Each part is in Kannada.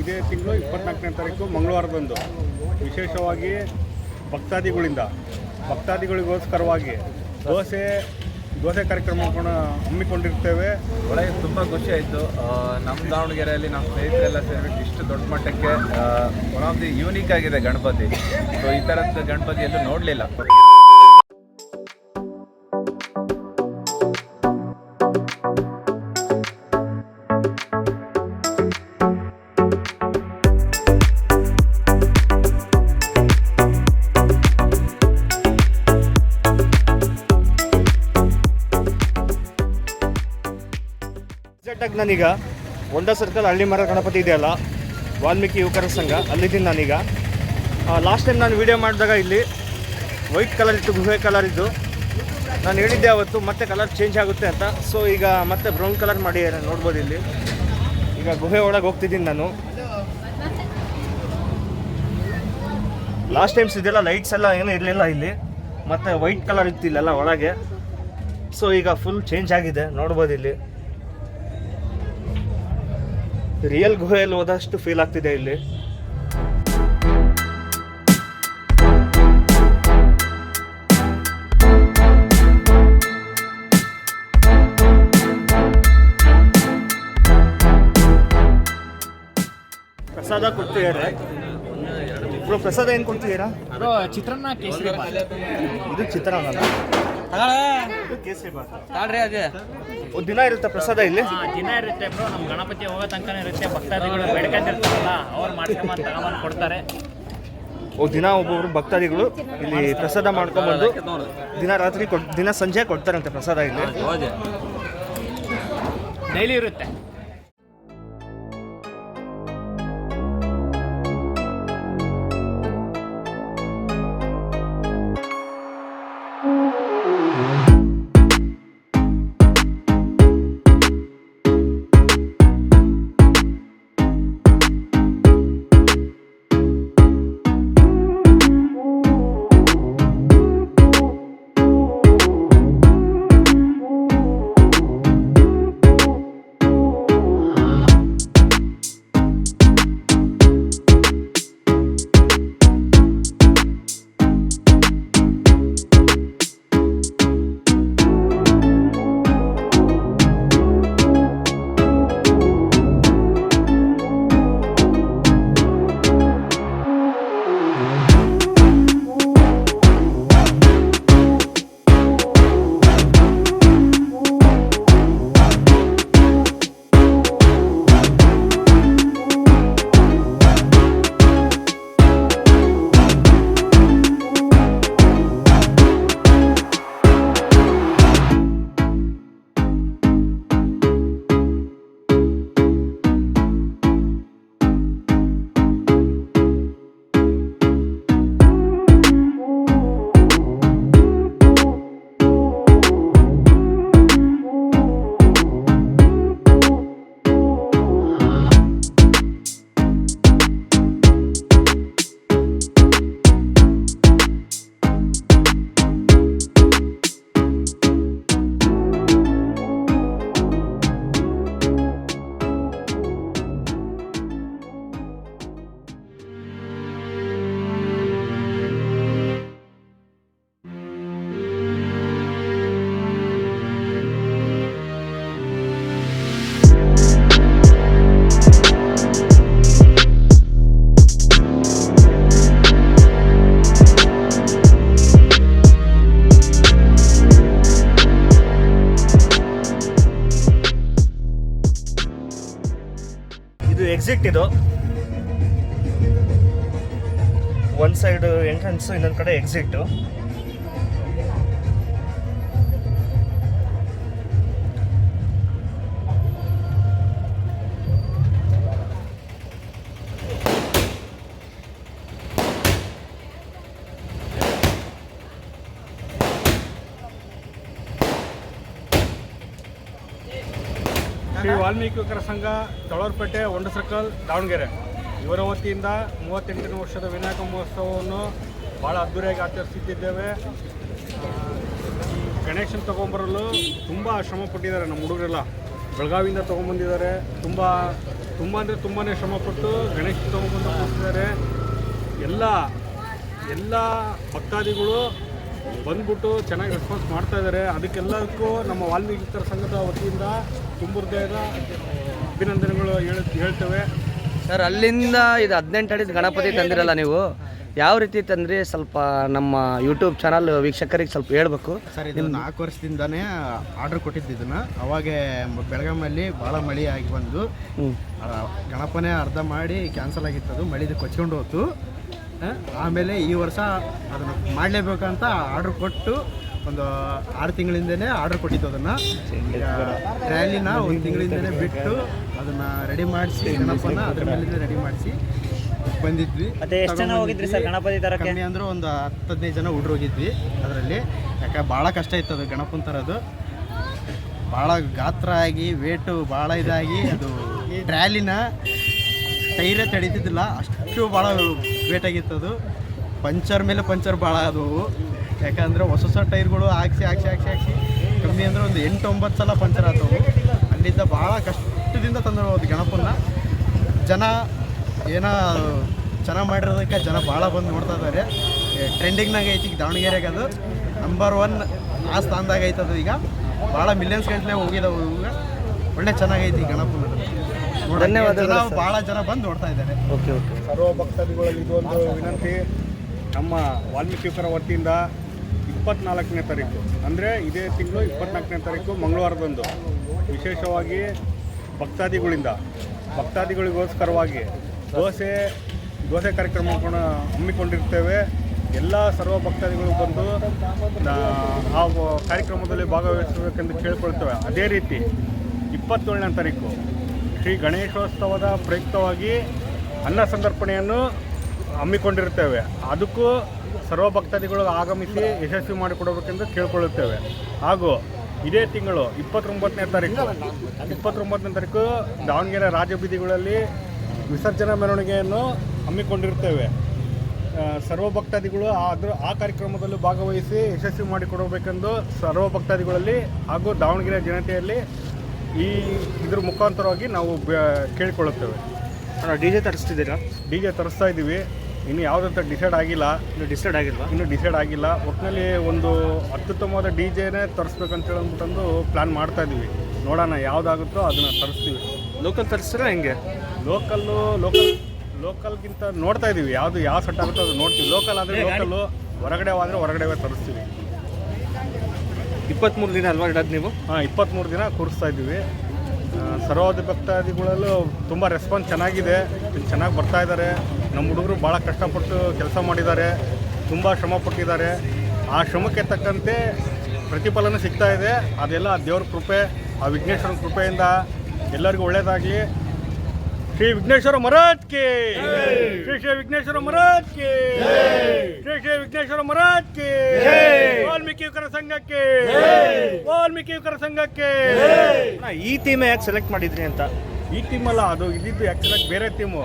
ಇದೇ ತಿಂಗಳು ಇಪ್ಪತ್ನಾಲ್ಕನೇ ತಾರೀಕು ಮಂಗಳವಾರದಂದು. ವಿಶೇಷವಾಗಿ ಭಕ್ತಾದಿಗಳಿಂದ, ಭಕ್ತಾದಿಗಳಿಗೋಸ್ಕರವಾಗಿ ದೋಸೆ ದೋಸೆ ಕಾರ್ಯಕ್ರಮವನ್ನು ಹಮ್ಮಿಕೊಂಡಿರ್ತೇವೆ. ಒಳಗೆ ತುಂಬ ಖುಷಿ ಆಯಿತು. ನಮ್ಮ ದಾವಣಗೆರೆಯಲ್ಲಿ ನಮ್ಮ ಸ್ನೇಹಿತರೆಲ್ಲ ಸೇರಿಬಿಟ್ಟು ಇಷ್ಟು ದೊಡ್ಡ ಮಟ್ಟಕ್ಕೆ ಒನ್ ಆಫ್ ದಿ ಯೂನಿಕ್ ಆಗಿದೆ ಗಣಪತಿ. ಸೊ ಈ ಥರದ ಗಣಪತಿ ಎಲ್ಲೂ ನೋಡಲಿಲ್ಲ. ಎಕ್ಸಾಕ್ಟಾಗಿ ನಾನೀಗ ಹೊಂಡಾ ಸರ್ಕಲ್ ಹಳ್ಳಿ ಮರ ಗಣಪತಿ ಇದೆಯಲ್ಲ, ವಾಲ್ಮೀಕಿ ಯುವಕರ ಸಂಘ, ಅಲ್ಲಿದ್ದೀನಿ ನಾನೀಗ. ಲಾಸ್ಟ್ ಟೈಮ್ ನಾನು ವಿಡಿಯೋ ಮಾಡಿದಾಗ ಇಲ್ಲಿ ವೈಟ್ ಕಲರ್ ಇತ್ತು, ಗುಹೆ ಕಲರ್ ಇದ್ದು. ನಾನು ಹೇಳಿದ್ದೆ ಅವತ್ತು, ಮತ್ತೆ ಕಲರ್ ಚೇಂಜ್ ಆಗುತ್ತೆ ಅಂತ. ಸೊ ಈಗ ಮತ್ತೆ ಬ್ರೌನ್ ಕಲರ್ ಮಾಡಿ ನೋಡ್ಬೋದು ಇಲ್ಲಿ. ಈಗ ಗುಹೆ ಒಳಗೆ ಹೋಗ್ತಿದ್ದೀನಿ ನಾನು. ಲಾಸ್ಟ್ ಟೈಮ್ಸ್ ಇದೆಲ್ಲ ಲೈಟ್ಸ್ ಎಲ್ಲ ಏನೂ ಇರಲಿಲ್ಲ ಇಲ್ಲಿ. ಮತ್ತೆ ವೈಟ್ ಕಲರ್ ಇತ್ತು ಇಲ್ಲೆಲ್ಲ ಒಳಗೆ. ಸೊ ಈಗ ಫುಲ್ ಚೇಂಜ್ ಆಗಿದೆ, ನೋಡ್ಬೋದು ಇಲ್ಲಿ. ರಿಯಲ್ ಗುಹೆಯಲ್ಲಿ ಹೋದಷ್ಟು ಫೀಲ್ ಆಗ್ತಿದೆ ಇಲ್ಲಿ. ಪ್ರಸಾದ ಕೊಡ್ತಿದ್ದಾರೆ. ಬ್ರೋ ಪ್ರಸಾದ ಏನು ಕೊಡ್ತಿದ್ದೀರಾ? ಬ್ರೋ ಚಿತ್ರಾನ್ನ ಕೇಸರಿ ಬಾತ್ ಇದು ಚಿತ್ರಾನ್ನ ಕೇಸರಿ ಬಾತ್ ತಾಳ್ರಿ ಅದೇ. ದಿನ ಇರುತ್ತೆ ಪ್ರಸಾದ ಇಲ್ಲಿ? ಹಾ, ದಿನ ಇರುತ್ತೆ ಬ್ರೋ ನಮ್ಮ ಗಣಪತಿ ಹೋಗೋ ತನಕ ಇರುತ್ತೆ. ಭಕ್ತಾದಿಗಳು ಬೇಡ್ಕೊಂಡಿರ್ತಾರಲ್ಲ ಅವ್ರು ಮಾಡ್ಕೊಂಬಂದು ತಗೊಂಬಂದು ಕೊಡ್ತಾರೆ. ಓ ದಿನ ಒಬ್ಬೊಬ್ರು ಭಕ್ತಾದಿಗಳು ಇಲ್ಲಿ ಪ್ರಸಾದ ಮಾಡ್ಕೊಂಡ್ಬಂದು ದಿನ ರಾತ್ರಿ ಕೊಡ್ ದಿನ ಸಂಜೆ ಕೊಡ್ತಾರಂತೆ ಪ್ರಸಾದ ಇಲ್ಲಿ. ಡೈಲಿ ಇರುತ್ತೆ. ಎಕ್ಸಿಟ್ ಇದು. ಒಂದು ಸೈಡ್ ಎಂಟ್ರೆನ್ಸ್ ಇನ್ನೊಂದು ಕಡೆ ಎಕ್ಸಿಟ್ ಶ್ರೀ ವಾಲ್ಮೀಕಿ ಯುವಕರ ಸಂಘ ದೊಳರ್ಪೇಟೆ ಒಂಡ ಸರ್ಕಲ್ ದಾವಣಗೆರೆ. ಇವರ ವತಿಯಿಂದ ಮೂವತ್ತೆಂಟನೇ ವರ್ಷದ ವಿನಾಯಕ ಮಹೋತ್ಸವವನ್ನು ಭಾಳ ಅದ್ದೂರಿಯಾಗಿ ಆಚರಿಸುತ್ತಿದ್ದೇವೆ. ಗಣೇಶನ್ ತೊಗೊಂಬರಲು ತುಂಬ ಶ್ರಮ ಪಟ್ಟಿದ್ದಾರೆ ನಮ್ಮ ಹುಡುಗರೆಲ್ಲ. ಬೆಳಗಾವಿಯಿಂದ ತೊಗೊಂಬಂದಿದ್ದಾರೆ. ತುಂಬ ತುಂಬ ಅಂದರೆ ತುಂಬಾ ಶ್ರಮಪಟ್ಟು ಗಣೇಶ ತೊಗೊಂಬಂದು ಕೂರಿಸಿದ್ದಾರೆ. ಎಲ್ಲ ಎಲ್ಲ ಭಕ್ತಾದಿಗಳು ಬಂದ್ಬಿಟ್ಟು ಚೆನ್ನಾಗಿ ರೆಸ್ಪಾನ್ಸ್ ಮಾಡ್ತಾ ಇದ್ದಾರೆ. ಅದಕ್ಕೆಲ್ಲದಕ್ಕೂ ನಮ್ಮ ವಾಲ್ಮೀಕಿ ಸಂಘದ ವತಿಯಿಂದ ತುಂಬ ಹೃದಯದ ಅಭಿನಂದನೆಗಳು ಹೇಳ್ ಹೇಳ್ತೇವೆ. ಸರ್ ಅಲ್ಲಿಂದ ಇದು ಹದಿನೆಂಟು ಅಡಿ ಗಣಪತಿ ತಂದಿರಲ್ಲ ನೀವು? ಯಾವ ರೀತಿ ತಂದ್ರಿ? ಸ್ವಲ್ಪ ನಮ್ಮ ಯೂಟ್ಯೂಬ್ ಚಾನಲ್ ವೀಕ್ಷಕರಿಗೆ ಸ್ವಲ್ಪ ಹೇಳ್ಬೇಕು. ಸರ್ ಇದು ನಾಲ್ಕು ವರ್ಷದಿಂದಾನೇ ಆರ್ಡರ್ ಕೊಟ್ಟಿದ್ದು ಇದನ್ನ. ಅವಾಗೆ ಬೆಳಗಾಮಲ್ಲಿ ಭಾಳ ಮಳೆ ಆಗಿ ಬಂದು ಗಣಪನೇ ಅರ್ಧ ಮಾಡಿ ಕ್ಯಾನ್ಸಲ್ ಆಗಿತ್ತು. ಅದು ಮಳಿದು ಕೊಚ್ಕೊಂಡು ಹೋಯ್ತು ಆಮೇಲೆ ಈ ವರ್ಷ ಅದನ್ನು ಮಾಡಲೇಬೇಕಂತ ಆರ್ಡರ್ ಕೊಟ್ಟು ಒಂದು ಆರು ತಿಂಗಳಿಂದನೇ ಆರ್ಡರ್ ಕೊಟ್ಟಿತ್ತು ಅದನ್ನು. ರ್ಯಾಲಿನ ಒಂದು ತಿಂಗಳಿಂದನೇ ಬಿಟ್ಟು ಅದನ್ನು ರೆಡಿ ಮಾಡಿಸಿ ಗಣಪನ ಅದ್ರ ಮೇಲಿಂದ ರೆಡಿ ಮಾಡಿಸಿ ಬಂದಿದ್ವಿ. ಹೋಗಿದ್ವಿ ಸರ್ ಗಣಪತಿ ತರ ಕಮ್ಮಿ ಅಂದ್ರೆ ಒಂದು ಹತ್ತು ಹದಿನೈದು ಜನ ಹುಡ್ರು ಹೋಗಿದ್ವಿ ಅದರಲ್ಲಿ. ಯಾಕೆ ಭಾಳ ಕಷ್ಟ ಇತ್ತು ಅದು ಗಣಪನ ತರೋದು. ಭಾಳ ಗಾತ್ರ ಆಗಿ ವೇಟು ಭಾಳ ಇದಾಗಿ ಅದು ಟ್ರ್ಯಾಲಿನ ಟೈರೇ ತಡೀತಿದ್ದಿಲ್ಲ. ಅಷ್ಟು ಭಾಳ ವೇಟ್ ಆಗಿತ್ತು ಅದು. ಪಂಚರ್ ಮೇಲೆ ಪಂಚರ್ ಭಾಳ ಆದವು ಯಾಕಂದರೆ ಹೊಸ ಹೊಸ ಟೈರ್ಗಳು ಹಾಕ್ಸಿ ಹಾಕ್ಸಿ ಹಾಕ್ಸಿ ಹಾಕ್ಸಿ ಕಮ್ಮಿ ಅಂದ್ರೆ ಒಂದು ಎಂಟು ಒಂಬತ್ತು ಸಲ ಪಂಚರ್ ಆತವು ಅಲ್ಲಿಂದ ಭಾಳ ಕಷ್ಟದಿಂದ ತಂದರು ಅದು ಗಣಪನ್ನ. ಜನ ಏನೋ ಚೆನ್ನಾಗಿ ಮಾಡಿರೋದಕ್ಕೆ ಜನ ಭಾಳ ಬಂದು ನೋಡ್ತಾ ಇದ್ದಾರೆ ಟ್ರೆಂಡಿಂಗ್ನಾಗ ಐತಿ ಈಗ ದಾವಣಗೆರೆಗೆ ಅದು. ನಂಬರ್ ಒನ್ ಆ ಸ್ಥಾನದಾಗ ಐತೆ ಅದು ಈಗ. ಭಾಳ ಮಿಲಿಯನ್ಸ್ ಗಂಟಲೆ ಹೋಗಿದಾವೆ ಈಗ ಒಳ್ಳೆ ಚೆನ್ನಾಗೈತಿ ಗಣಪನ ಧನ್ಯವಾದಗಳು. ಭಾಳ ಜನ ಬಂದು ನೋಡ್ತಾ ಇದ್ದಾರೆ ಓಕೆ ಓಕೆ. ಸರ್ವ ಭಕ್ತಾದಿಗಳಲ್ಲಿ ಇದೊಂದು ವಿನಂತಿ. ನಮ್ಮ ವಾಲ್ಮೀಕಿ ವತಿಯಿಂದ ಇಪ್ಪತ್ನಾಲ್ಕನೇ ತಾರೀಕು. ಅಂದರೆ ಇದೇ ತಿಂಗಳು ಇಪ್ಪತ್ನಾಲ್ಕನೇ ತಾರೀಕು ಮಂಗಳವಾರದಂದು. ವಿಶೇಷವಾಗಿ ಭಕ್ತಾದಿಗಳಿಂದ, ಭಕ್ತಾದಿಗಳಿಗೋಸ್ಕರವಾಗಿ ದೋಸೆ ದೋಸೆ ಕಾರ್ಯಕ್ರಮವನ್ನು ಹಮ್ಮಿಕೊಂಡಿರ್ತೇವೆ. ಎಲ್ಲ ಸರ್ವ ಭಕ್ತಾದಿಗಳು ಬಂದು ಆ ಕಾರ್ಯಕ್ರಮದಲ್ಲಿ ಭಾಗವಹಿಸಬೇಕೆಂದು ಕೇಳ್ಕೊಳ್ತೇವೆ. ಅದೇ ರೀತಿ ಇಪ್ಪತ್ತೇಳನೇ ತಾರೀಕು ಶ್ರೀ ಗಣೇಶೋತ್ಸವದ ಪ್ರಯುಕ್ತವಾಗಿ ಅನ್ನ ಸಂದರ್ಪಣೆಯನ್ನು ಹಮ್ಮಿಕೊಂಡಿರ್ತೇವೆ. ಅದಕ್ಕೂ ಸರ್ವ ಭಕ್ತಾದಿಗಳು ಆಗಮಿಸಿ ಯಶಸ್ವಿ ಮಾಡಿಕೊಡಬೇಕೆಂದು ಕೇಳಿಕೊಳ್ಳುತ್ತೇವೆ. ಹಾಗೂ ಇದೇ ತಿಂಗಳು ಇಪ್ಪತ್ತೊಂಬತ್ತನೇ ತಾರೀಕು ಇಪ್ಪತ್ತೊಂಬತ್ತನೇ ತಾರೀಕು ದಾವಣಗೆರೆ ರಾಜಬೀದಿಗಳಲ್ಲಿ ವಿಸರ್ಜನಾ ಮೆರವಣಿಗೆಯನ್ನು ಹಮ್ಮಿಕೊಂಡಿರುತ್ತೇವೆ ಸರ್ವ ಭಕ್ತಾದಿಗಳು ಅದರ ಆ ಕಾರ್ಯಕ್ರಮದಲ್ಲಿ ಭಾಗವಹಿಸಿ ಯಶಸ್ವಿ ಮಾಡಿಕೊಡಬೇಕೆಂದು ಸರ್ವ ಭಕ್ತಾದಿಗಳಲ್ಲಿ ಹಾಗೂ ದಾವಣಗೆರೆ ಜನತೆಯಲ್ಲಿ ಈ ಇದ್ರ ಮುಖಾಂತರವಾಗಿ ನಾವು ಕೇಳಿಕೊಳ್ಳುತ್ತೇವೆ. ಡಿ ಜೆ ತರಿಸ್ತಿದ್ದೀರಾ? ಡಿ ಜೆ ತರಿಸ್ತಾ ಇದ್ದೀವಿ. ಇನ್ನು ಅಂತ ಡಿಸೈಡ್ ಆಗಿಲ್ಲ. ಇನ್ನು ಡಿಸೈಡ್ ಆಗಿಲ್ಲ ಇನ್ನು ಡಿಸೈಡ್ ಆಗಿಲ್ಲ. ಒಟ್ಟಿನಲ್ಲಿ ಒಂದು ಅತ್ಯುತ್ತಮವಾದ ಡಿ ಜೆನೇ ತರಿಸ್ಬೇಕಂತೇಳಿ ಅಂದ್ಬಿಟ್ಟು ಪ್ಲ್ಯಾನ್ ಮಾಡ್ತಾ ಇದ್ದೀವಿ ನೋಡೋಣ ಯಾವುದಾಗುತ್ತೋ ಅದನ್ನು ತರಿಸ್ತೀವಿ. ಲೋಕಲ್ ತರಿಸಿದ್ರೆ ಹೆಂಗೆ? ಲೋಕಲ್ಲು ಲೋಕಲ್ ಲೋಕಲ್ಗಿಂತ ನೋಡ್ತಾ ಇದ್ದೀವಿ ಯಾವುದು ಯಾವ ಸೆಟ್ ಆಗುತ್ತೋ ಅದು ನೋಡ್ತೀವಿ. ಲೋಕಲ್ ಆದರೆ ಲೋಕಲ್ಲು ಹೊರಗಡೆ ಆದರೆ ಹೊರಗಡೆ ತರಿಸ್ತೀವಿ. ಇಪ್ಪತ್ತ್ಮೂರು ದಿನ ಅಲ್ವಾ ಇಡೋದು ನೀವು? ಹಾಂ ಇಪ್ಪತ್ತ್ಮೂರು ದಿನ ಕೂರಿಸ್ತಾ ಇದ್ದೀವಿ ಆ, ಸರ್ವಾದಿ ಭಕ್ತಾದಿಗಳಲ್ಲೂ ತುಂಬ ರೆಸ್ಪಾನ್ಸ್ ಚೆನ್ನಾಗಿದೆ. ಚೆನ್ನಾಗಿ ಬರ್ತಾ ಇದ್ದಾರೆ ನಮ್ಮ ಹುಡುಗರು ಭಾಳ ಕಷ್ಟಪಟ್ಟು ಕೆಲಸ ಮಾಡಿದ್ದಾರೆ ತುಂಬ ಶ್ರಮ ಪಟ್ಟಿದ್ದಾರೆ. ಆ ಶ್ರಮಕ್ಕೆ ತಕ್ಕಂತೆ ಪ್ರತಿಫಲನ ಸಿಗ್ತಾ ಇದೆ. ಅದೆಲ್ಲ ಆ ದೇವ್ರ ಕೃಪೆ ಆ ವಿಘ್ನೇಶ್ವರನ ಕೃಪೆಯಿಂದ ಎಲ್ಲರಿಗೂ ಒಳ್ಳೆಯದಾಗಲಿ ಶ್ರೀ ವಿಘ್ನೇಶ್ವರ ಮರಾಜ್ ಕೆ ಶ್ರೀ ಶ್ರೀ ವಿಘ್ನೇಶ್ವರ ಮರಾಜ್ ಕೆ ಶ್ರೀ ಶ್ರೀ ವಿಘ್ನೇಶ್ವರ ಮರಾಜ್ ಕೆ ವಾಲ್ಮೀಕಿ ಯುವಕರ ಸಂಘಕ್ಕೆ ವಾಲ್ಮೀಕಿ ಯುವಕರ ಸಂಘಕ್ಕೆ ಈ ಟೀಮ್ ಯಾಕೆ ಸೆಲೆಕ್ಟ್ ಮಾಡಿದ್ರಿ ಅಂತ? ಈ ಟೀಮ್ ಅಲ್ಲ ಅದು ಇದ್ದಿದ್ದು ಆ್ಯಕ್ಚುಲಾಗಿ ಬೇರೆ ಟೀಮು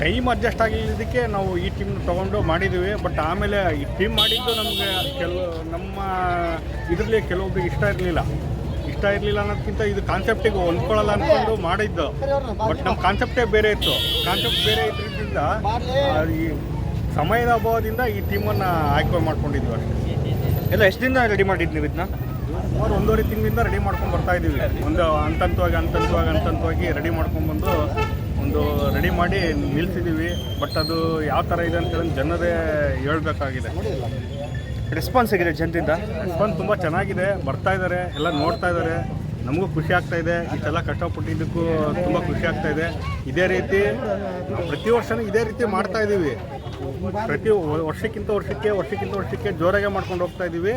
ಟೈಮ್ ಅಡ್ಜಸ್ಟ್ ಆಗಿಲ್ಲದಕ್ಕೆ ನಾವು ಈ ಟೀಮ್ ತೊಗೊಂಡು ಮಾಡಿದ್ದೀವಿ. ಬಟ್ ಆಮೇಲೆ ಈ ಟೀಮ್ ಮಾಡಿದ್ದು ನಮಗೆ ಕೆಲವು ನಮ್ಮ ಇದರಲ್ಲಿ ಕೆಲವೊಬ್ಬರಿಗೆ ಇಷ್ಟ ಇರಲಿಲ್ಲ. ಇಷ್ಟ ಇರಲಿಲ್ಲ ಅನ್ನೋದಕ್ಕಿಂತ ಇದು ಕಾನ್ಸೆಪ್ಟಿಗೆ ಹೊಂದ್ಕೊಳ್ಳಲ್ಲ ಅಂದ್ಕೊಂಡು ಮಾಡಿದ್ದು. ಬಟ್ ನಮ್ಮ ಕಾನ್ಸೆಪ್ಟೇ ಬೇರೆ ಇತ್ತು. ಕಾನ್ಸೆಪ್ಟ್ ಬೇರೆ ಇದ್ರಿಂದ ಈ ಸಮಯದ ಅಭಾವದಿಂದ ಈ ಟೀಮನ್ನು ಆಯ್ಕೆ ಮಾಡ್ಕೊಂಡಿದ್ವಿ ಅಷ್ಟೇ. ಎಲ್ಲ ಎಷ್ಟು ದಿನ ರೆಡಿ ಮಾಡಿದ್ದು ನೀವು ಇದನ್ನ ಸುಮಾರು ಒಂದೂವರೆ ತಿಂಗಳಿಂದ ರೆಡಿ ಮಾಡ್ಕೊಂಡು ಬರ್ತಾ ಇದ್ದೀವಿ ಒಂದು ಹಂತಂತವಾಗಿ ಹಂತಂತವಾಗಿ ಹಂತಂತವಾಗಿ ರೆಡಿ ಮಾಡ್ಕೊಂಡ್ಬಂದು ಒಂದು ರೆಡಿ ಮಾಡಿ ನಿಲ್ಸಿದ್ದೀವಿ ಬಟ್ ಅದು ಯಾವ ಥರ ಇದೆ ಅಂತೇಳಿ ಜನರೇ ಹೇಳ್ಬೇಕಾಗಿದೆ. ರೆಸ್ಪಾನ್ಸ್ ಆಗಿದೆ ಜನರಿಂದ? ರೆಸ್ಪಾನ್ಸ್ ತುಂಬ ಚೆನ್ನಾಗಿದೆ ಬರ್ತಾ ಇದ್ದಾರೆ ಎಲ್ಲ ನೋಡ್ತಾ ಇದ್ದಾರೆ ನಮಗೂ ಖುಷಿ ಆಗ್ತಾ ಇದೆ ಇಷ್ಟೆಲ್ಲ ಕಷ್ಟಪಟ್ಟಿದ್ದಕ್ಕೂ ತುಂಬ ಖುಷಿ ಆಗ್ತಾ ಇದೆ. ಇದೇ ರೀತಿ ಪ್ರತಿ ವರ್ಷನೂ ಇದೇ ರೀತಿ ಮಾಡ್ತಾ ಇದ್ದೀವಿ ಪ್ರತಿ ವರ್ಷಕ್ಕಿಂತ ವರ್ಷಕ್ಕೆ ವರ್ಷಕ್ಕಿಂತ ವರ್ಷಕ್ಕೆ ಜೋರಾಗೆ ಮಾಡ್ಕೊಂಡು ಹೋಗ್ತಾ ಇದ್ದೀವಿ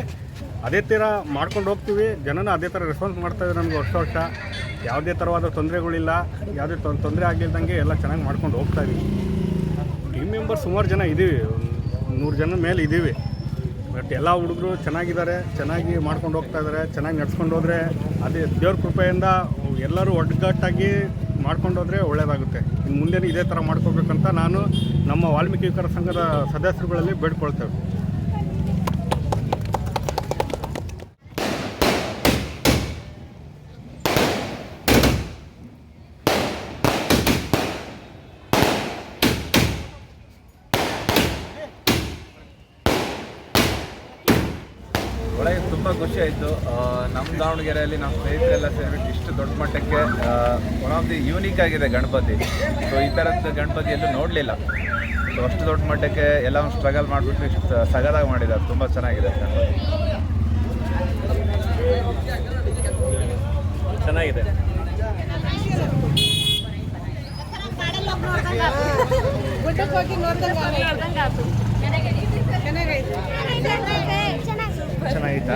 ಅದೇ ಥರ ಮಾಡ್ಕೊಂಡು ಹೋಗ್ತೀವಿ ಜನನ ಅದೇ ಥರ ರೆಸ್ಪಾನ್ಸ್ ಮಾಡ್ತಾ ಇದ್ದಾರೆ ನಮಗೆ ವರ್ಷ ವರ್ಷ. ಯಾವುದೇ ಥರವಾದ ತೊಂದರೆಗಳಿಲ್ಲ, ಯಾವುದೇ ತೊಂದರೆ ಆಗಿಲ್ದಂಗೆ ಎಲ್ಲ ಚೆನ್ನಾಗಿ ಮಾಡ್ಕೊಂಡು ಹೋಗ್ತಾ ಇದ್ದೀವಿ ಟೀಮ್ ಮೆಂಬರ್ ಸುಮಾರು ಜನ ಇದ್ದೀವಿ ನೂರು ಜನ ಮೇಲೆ ಇದ್ದೀವಿ ಬಟ್ ಎಲ್ಲ ಹುಡುಗರು ಚೆನ್ನಾಗಿದ್ದಾರೆ, ಚೆನ್ನಾಗಿ ಮಾಡ್ಕೊಂಡು ಹೋಗ್ತಾ ಇದ್ದಾರೆ ಚೆನ್ನಾಗಿ ನಡ್ಸ್ಕೊಂಡು ಹೋದರೆ ಅದೇ ದೇವ್ರ ಕೃಪೆಯಿಂದ ಎಲ್ಲರೂ ಒಗ್ಗಟ್ಟಾಗಿ ಮಾಡ್ಕೊಂಡು ಹೋದರೆ ಒಳ್ಳೆಯದಾಗುತ್ತೆ ಇನ್ನು ಮುಂದೆ ಇದೇ ಥರ ಮಾಡ್ಕೋಬೇಕಂತ ನಾನು ನಮ್ಮ ವಾಲ್ಮೀಕಿ ಸಂಘದ ಸದಸ್ಯರುಗಳಲ್ಲಿ ಬೇಡ್ಕೊಳ್ತೇವೆ. ಖುಷಿ ಆಯಿತು. ನಮ್ಮ ದಾವಣಗೆರೆಯಲ್ಲಿ ನಮ್ಮ ಸ್ನೇಹಿತರೆಲ್ಲ ಸೇರಿಬಿಟ್ಟು ಇಷ್ಟು ದೊಡ್ಡ ಮಟ್ಟಕ್ಕೆ ಒನ್ ಆಫ್ ದಿ ಯೂನಿಕ್ ಆಗಿದೆ ಗಣಪತಿ. ಸೊ ಈ ಥರದ್ದು ಗಣಪತಿ ಎಲ್ಲೂ ನೋಡಲಿಲ್ಲ. ಸೊ ಅಷ್ಟು ದೊಡ್ಡ ಮಟ್ಟಕ್ಕೆ ಎಲ್ಲ ಸ್ಟ್ರಗಲ್ ಮಾಡಿಬಿಟ್ಟು ಇಷ್ಟು ಸಗದಾಗಿ ಮಾಡಿದ್ದಾರೆ. ತುಂಬ ಚೆನ್ನಾಗಿದೆ ಗಣಪತಿ ಚೆನ್ನಾಗಿದೆ. ಚೆನ್ನಾಗಿತ್ತಾ